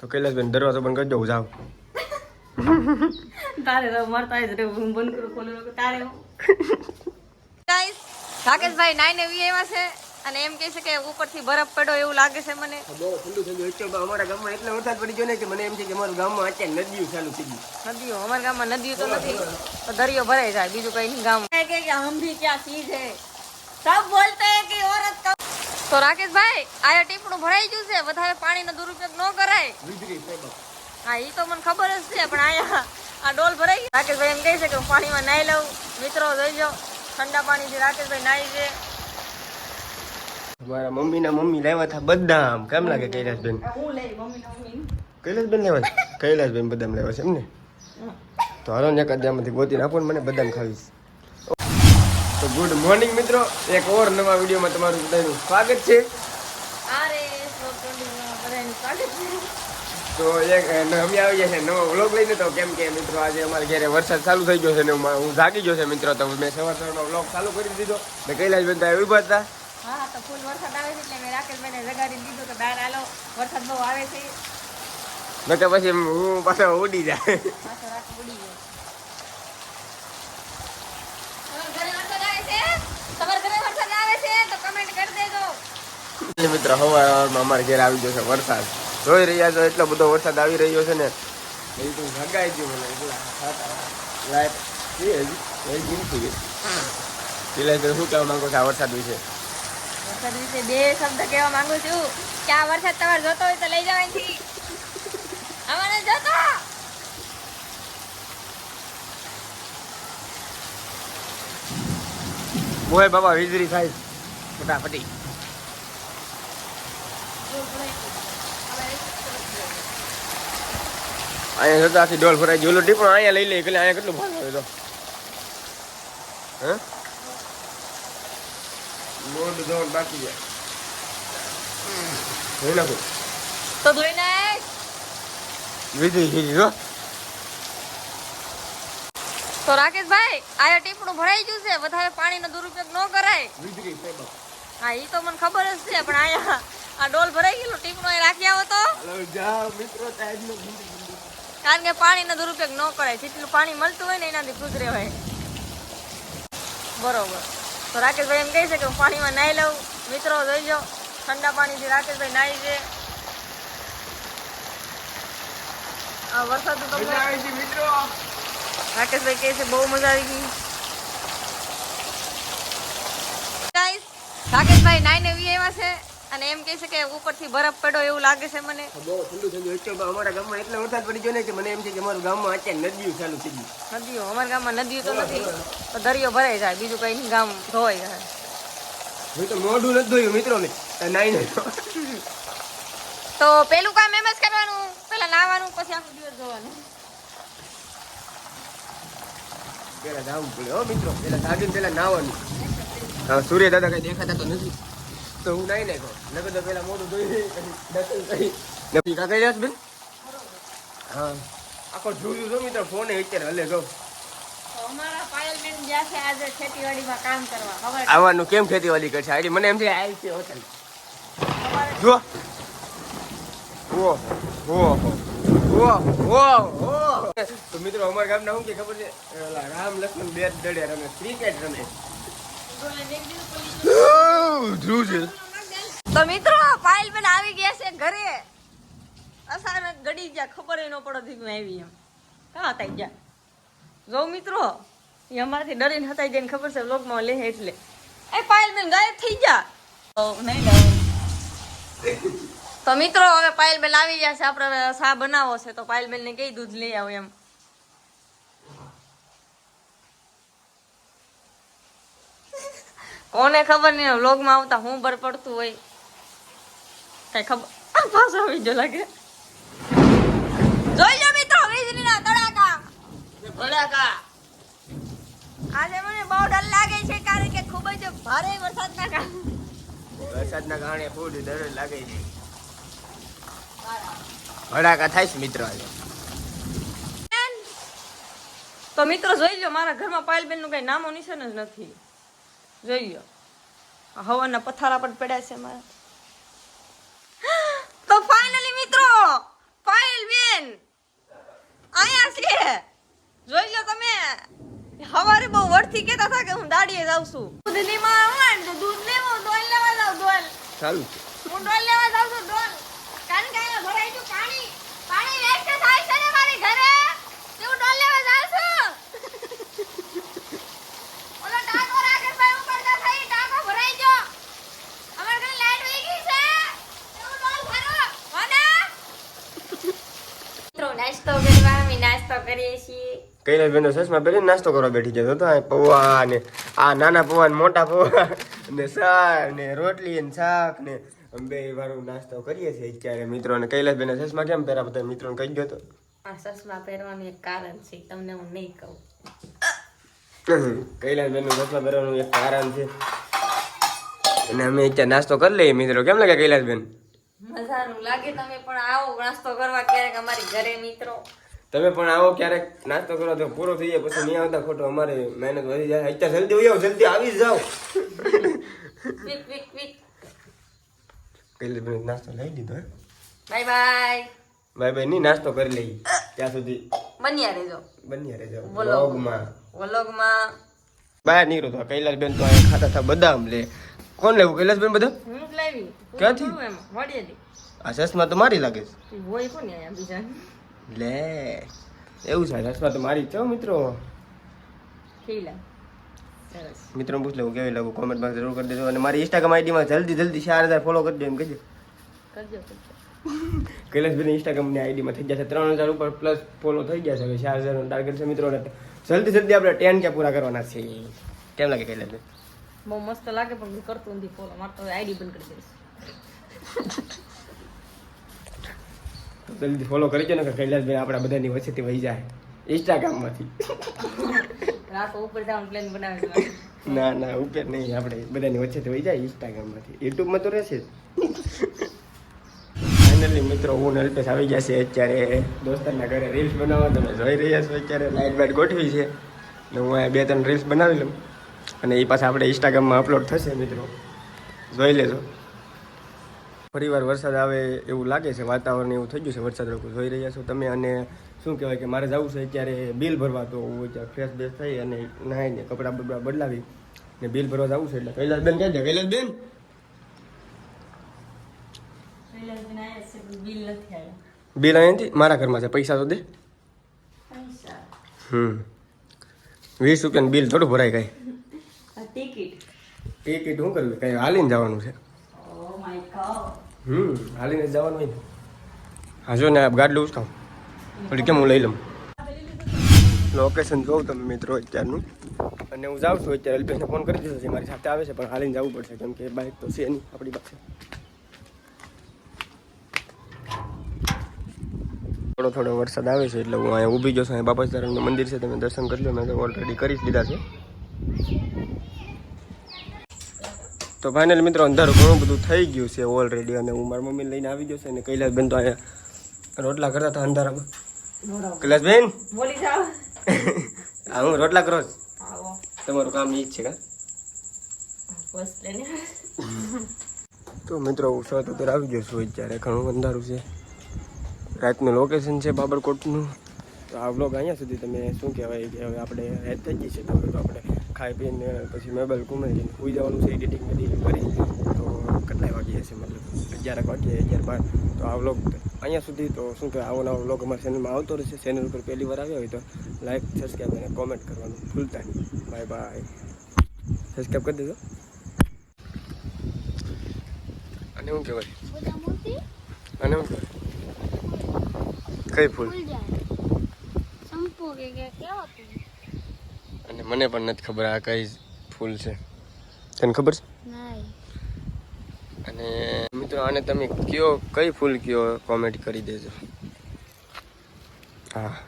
તો કૈલાસબેન દરવાજો બંધ કરી દઉં જાવ તારે રહો મરતા જ રહેવું હું બંધ કરું ખોલું રાખું, તારે ગાઈસ રાકેશભાઈ નાઈને વી આવ્યા છે અને એમ કહે છે કે ઉપરથી બરફ પડ્યો એવું લાગે છે મને બહુ ઠંડુ થઈ ગયું એકચ્યુઅલમાં અમારા ગામમાં એટલો વરસાદ પડી ગયો ને કે મને એમ છે કે અમારું ગામમાં અત્યારે નદીઓ ચાલુ થઈ ગઈ નદીઓ અમારા ગામમાં નદીઓ તો નથી તો દરિયો ભરાઈ જાય બીજું કઈ નહીં ગામ કે કે હમ ભી ક્યાં ચીજ હે સબ બોલતે હે કે औरत का તો રાકેશભાઈ આયા ટીપણું ભરાઈ ગયું છે વધારે પાણીનો દુરુપયોગ ન કરાય. હા એ તો મને ખબર જ છે પણ આયા આ ડોલ ભરાઈ ગઈ રાકેશભાઈ એમ કહે છે કે હું પાણીમાં નાહી લઉં. મિત્રો જોઈ જાઓ ઠંડા પાણીથી રાકેશભાઈ નાહી છે. મારા મમ્મીના મમ્મી લાવ્યા હતા બદામ. કેમ લાગે કૈલાસબેન? હું લઈ મમ્મી મમ્મી કૈલાસબેન લેવા? કૈલાસબેન બદામ લેવા છે એમ ને તો હાલો ને એકાદ ગોતી નાખો ને મને બદામ ખાવીશ તો ગુડ મોર્નિંગ મિત્રો. એક ઓર નવા વિડીયોમાં તમારું બધાનું સ્વાગત છે. તો એક અમે આવી ગયા છે નવો વ્લોગ લઈને. તો કેમ કે મિત્રો આજે અમારે ઘરે વરસાદ ચાલુ થઈ ગયો છે ને હું જાગી ગયો છે મિત્રો. તો મેં સવાર સવારનો વ્લોગ ચાલુ કરી દીધો. ને કૈલાસબેન બધા ઊભા હતા. હા તો ફૂલ વરસાદ આવે છે એટલે મેં રાકેશભાઈને જગાડી દીધો કે બહાર આલો વરસાદ બહુ આવે છે. મેં પછી હું પાછો ઉડી જાય. પાછો રાત ઉડી ગયો તમારા ઘરે વરસાદ આવે છે તમારા ઘરે વરસાદ આવે છે તો કમેન્ટ કરી દેજો એટલે મિત્રો હવારમાં અમારે ઘેર આવી ગયો છે વરસાદ. જોઈ રહ્યા છો એટલો બધો વરસાદ આવી રહ્યો છે ને. એ ભગાઈ ગયું મને લાઈટ એ હજી ગઈ. પેલા શું કહેવા માંગો છો આ વરસાદ વિશે? વરસાદ વિશે બે શબ્દ કહેવા માંગુ છું કે આ વરસાદ તમારે જોતો હોય તો લઈ જવાય અમારે જોતો! બાબા વીજળી થાય. ફટાફટી અહીંયા જતા આખી ડોલ ભરાઈ ગઈ ઓલો ટીપણો અહીંયા લઈ લે એટલે અહીંયા કેટલું ભાવ આવે તો હે લોડ દોડ બાકી છે જોઈ નાખો તો ધોઈ નાખ વીજળી વીજળી જો તો રાકેશભાઈ આ ટીપણું ભરાઈ ગયું છે વધારે પાણીનો દુરુપયોગ ન કરાય. હા એ તો મને ખબર જ છે પણ અહીંયા આ ડોલ ભરાઈ ગયેલું ટીપણું રાખી આવો તો. કારણ કે પાણીનો દુરુપયોગ ન કરાય જેટલું પાણી મળતું હોય ને એનાથી ખુશ રહેવાય. બરોબર. તો રાકેશભાઈ એમ કહે છે કે હું પાણીમાં નાહી લઉં. મિત્રો જોઈ જાઓ ઠંડા પાણીથી રાકેશભાઈ નાહી છે. આ વરસાદ તો મિત્રો. રાકેશભાઈ કહે છે બહુ મજા આવી ગઈ. રાકેશભાઈ નાઈને વી આવ્યા છે અને એમ કહે છે કે ઉપરથી બરફ પડ્યો એવું લાગે છે મને. બહુ ઠંડુ થઈ ગયું. એકચ્યુઅલમાં અમારા ગામમાં એટલો વરસાદ પડી ગયો ને કે મને એમ છે કે અમારું ગામમાં અત્યારે નદીઓ ચાલુ થઈ ગયું નદીઓ અમારા ગામમાં નદીઓ તો નથી તો દરિયો ભરાઈ જાય બીજું કઈ નહીં ગામ ધોવાઈ જાય. હું તો મોઢું નથી ધોયું મિત્રો ને નાઈ તો પેલું કામ એમ જ કરવાનું પેલા નાવાનું પછી આખો દિવસ ધોવાનું પેલા નાવું પડે હો મિત્રો. પેલા જાગીને પેલા નાવાનું. સૂર્ય દાદા કઈ દેખાતા તો નથી. તો હું નાઈ નાખો નકર તો પેલા મોઢું ધોઈ દર્શન કરી. નક્કી કાકા બેન? હા. આખો જોયું છો મિત્રો ફોને અત્યારે હલે જો. આજે આવવાનું કેમ ખેતીવાડી કરશે? આડી મને એમ છે આવી છે હોટલ. જો ઓહો ઓહો તો મિત્રો અમારા ગામના શું કે ખબર છે? રામ લક્ષ્મણ બે દડે રમે. ક્રિકેટ રમે. તો મિત્રો પાયલબેન આવી ગયા છે ઘરે. અચાનક ગડી ગયા ખબર એનો ન પડતી હું આવી એમ. કાં હતાઈ ગયા? જો મિત્રો એ અમારાથી ડરીને હતાઈ જઈને ખબર છે વ્લોગમાં લે એટલે. એ પાયલબેન ગાયબ થઈ ગયા. તો નહીં તો મિત્રો હવે પાયલબેન આવી ગયા છે. આપણે શા બનાવો છે તો પાયલબેન ને કઈ દૂધ લઈ આવો એમ. કોને ખબર નહીં વ્લોગમાં આવતા હું બર પડતું હોય. કઈ ખબર? પાછો આવી જો લાગે. જોઈ લો મિત્રો વીજળીના તડાકા. ભડાકા આજે મને બહુ ડર લાગે છે કારણ કે ખૂબ જ ભારે વરસાદના કારણે. વરસાદના કારણે ખૂબ ડર લાગે છે. હડાકા થાય છે મિત્ર તો મિત્રો જોઈ લો મારા ઘરમાં પાયલબેનનું કઈ નામો નિશાન જ નથી. જોઈ લો. હવાના પથારા પણ પડ્યા છે મારા. તો ફાઇનલી મિત્રો પાયલબેન આયા છે. જોઈ લો તમે હવારે બહુ વડથી કેતા હતા કે હું દાડીએ જાઉં છું. દૂધ લેવા દૂધ લેવો ડોલ લેવા જાઉં ડોલ ચાલુ હું ડોલ લેવા જાઉં છું ડોલ કારણ કે અહીંયા ભરાઈ ગયું. પાણી પાણી વેસ્ટ નાસ્તો કરવા અમે નાસ્તો કરીએ છીએ. બેઠી જતો હતો પૌવા ને આ નાના પૌવા ને મોટા પૌવા ને શાક ને રોટલી ને શાક ને અમે બે વાળું નાસ્તો કરીએ છીએ અત્યારે મિત્રો ને કૈલાસ બેન સસમાં કેમ પહેરા બધા મિત્રો કહી ગયો તો. આ ચશ્મા પહેરવાનું એક કારણ છે તમને હું નહીં કહું. કૈલાસ બેન સસમાં પહેરવાનું એક કારણ છે. અને અમે અત્યારે નાસ્તો કરી લઈએ મિત્રો. કેમ લાગે કૈલાસ બેન મજાનું લાગે તમે પણ આવો નાસ્તો કરવા ક્યારેક અમારી ઘરે મિત્રો. તમે પણ આવો ક્યારેક નાસ્તો કરો તો પૂરો થઈ જાય પછી નહીં આવતા ખોટો અમારે મહેનત વધી જાય. અત્યારે જલ્દી આવો જલ્દી આવી જાઓ. પેલી બેન નાસ્તો લઈ લીધો બાય બાય. બાય ભાઈ નહીં નાસ્તો કરી લઈએ ત્યાં સુધી બન્યા રહેજો. બની રહેજો. વ્લોગમાં. વ્લોગમાં. બહાર નીકળો તો કૈલાસબેન તો ખાતા હતા બદામ લે. કોણ લેવું કૈલાસબેન બધા? હું લાવી. ક્યાંથી? પૂરું આ ચશ્મા તો મારી લાગે છે. હોય કોને અહીંયા બીજા લે. એવું છે રસમાં તો મારી છો મિત્રો. સરસ. મિત્રો પૂછ લેવું કેવી લાગુ? કોમેન્ટમાં જરૂર કરી દેજો. અને મારી ઇન્સ્ટાગ્રામ આઈડીમાં જલ્દી જલ્દી ચાર હજાર ફોલો કરજો એમ કહેજો. કરજો કરજો. કૈલાસભાઈ ઇન્સ્ટાગ્રામની આઈડીમાં થઈ જશે ત્રણ હજાર ઉપર પ્લસ ફોલો થઈ જશે હવે ચાર હજારનો ટાર્ગેટ છે મિત્રો. જલ્દી જલ્દી આપણે ટેન કે પૂરા કરવાના છે. કેમ લાગે કૈલાસભાઈ બહુ મસ્ત લાગે પણ હું કરતો નથી ફોલો મારે તો આઈડી બંધ કરી દઈશ જલ્દી ફોલો કરી દો ને કે કૈલાસભાઈ આપણા બધાની વચ્ચેથી વહી જાય. ઇન્સ્ટાગ્રામમાંથી. ના ના ઉપર નહીં આપણે બધાની વચ્ચેથી વહી જાય ઇન્સ્ટાગ્રામમાંથી યુટ્યુબમાં તો રહેશે જ. ફાઇનલી મિત્રો હું નલ્પેશ આવી ગયા છે અત્યારે દોસ્તારના ઘરે રીલ્સ બનાવવા. તમે જોઈ રહ્યા છો અત્યારે લાઇટ બાઇટ ગોઠવી છે. ને હું અહીંયા બે ત્રણ રીલ્સ બનાવી લઉં. અને એ પાછા આપણે ઇન્સ્ટાગ્રામમાં અપલોડ થશે મિત્રો. જોઈ લેજો. ફરીવાર વરસાદ આવે એવું લાગે છે વાતાવરણ એવું થઈ ગયું છે વરસાદ લોકો જોઈ રહ્યા છો. તમે અને શું કહેવાય કે મારે જવું છે અત્યારે બિલ ભરવા તો હું અત્યારે ફ્રેશ બેસ થઈ અને નાહીને કપડાં બપડા બદલાવી ને બિલ ભરવા જવું છે એટલે કૈલાસબેન ક્યાં છે? કૈલાસ બેન કૈલાસબેન બિલ અહીંયાથી? મારા ઘરમાં છે પૈસા તો દે. હમ. વીસ રૂપિયાનું બિલ થોડું ભરાય કાંઈ. ટિકિટ ટિકિટ શું કરવી? કાંઈ હાલીને જવાનું છે. હમ, હાલીને જવાનું હોય હા જો ને ગાડલું ઉસકાવ પછી કેમ. હું લઈ લઉં? લોકેશન જોઉં તમે મિત્રો અત્યારનું. અને હું જાઉં છું અત્યારે, અલ્પેશને ફોન કરી દીધો છે, મારી સાથે આવે છે, પણ હાલીને જવું પડશે, કેમ કે બાઇક તો છે નહીં, આપણી પાસે. થોડો થોડો વરસાદ આવે છે, એટલે હું અહીંયા ઊભી જશું અહીંયા બાપા મંદિર છે, તમે દર્શન કરી લો, મેં તો ઓલરેડી કરી જ લીધા છે. તો ફાઇનલ મિત્રો અંધારું ઘણું બધું થઈ ગયું છે ઓલરેડી અને હું મારા મમ્મીને લઈને આવી ગયો છે અને કૈલાસ બેન તો અહીંયા રોટલા કરતા હતા અંધારામાં. કૈલાસ બેન બોલી જાઓ. હા હું રોટલા કરો. તમારું કામ ઈ જ છે કા? તો મિત્રો હું સત ઉતર આવી ગયો છું અત્યારે. ઘણું અંધારું છે. રાતનું લોકેશન છે બાબરકોટનું. તો આ બ્લોગ અહીંયા સુધી તમે શું કહેવાય કે હવે આપણે રાત થઈ ગઈ છે. તો આપણે ખાઈ પીને પછી મોબાઈલ ઘુમાઈને સુઈ જવાનું છે એડિટિંગ બધી કરી. તો કેટલાય વાગ્યા હશે મતલબ? અગિયાર વાગ્યે અગિયાર બાર. તો આ વ્લોગ અહીંયા સુધી. તો શું કહેવાય આવો નવો વ્લોગ અમારા ચેનલમાં આવતો રહેશે. ચેનલ ઉપર પહેલી વાર આવ્યો હોય તો લાઈક સબસ્ક્રાઈબ અને કોમેન્ટ કરવાનું ભૂલતા નહીં. બાય બાય સબસ્ક્રાઈબ કરી દેજો. અને શું કહેવાય? અને શું કહેવાય? કઈ ફૂલ? સંપો કે કેવો અને મને પણ નથી ખબર આ કઈ ફૂલ છે. તને ખબર છે? અને મિત્રો આને તમે કયો કઈ ફૂલ કયો કોમેન્ટ કરી દેજો. હા.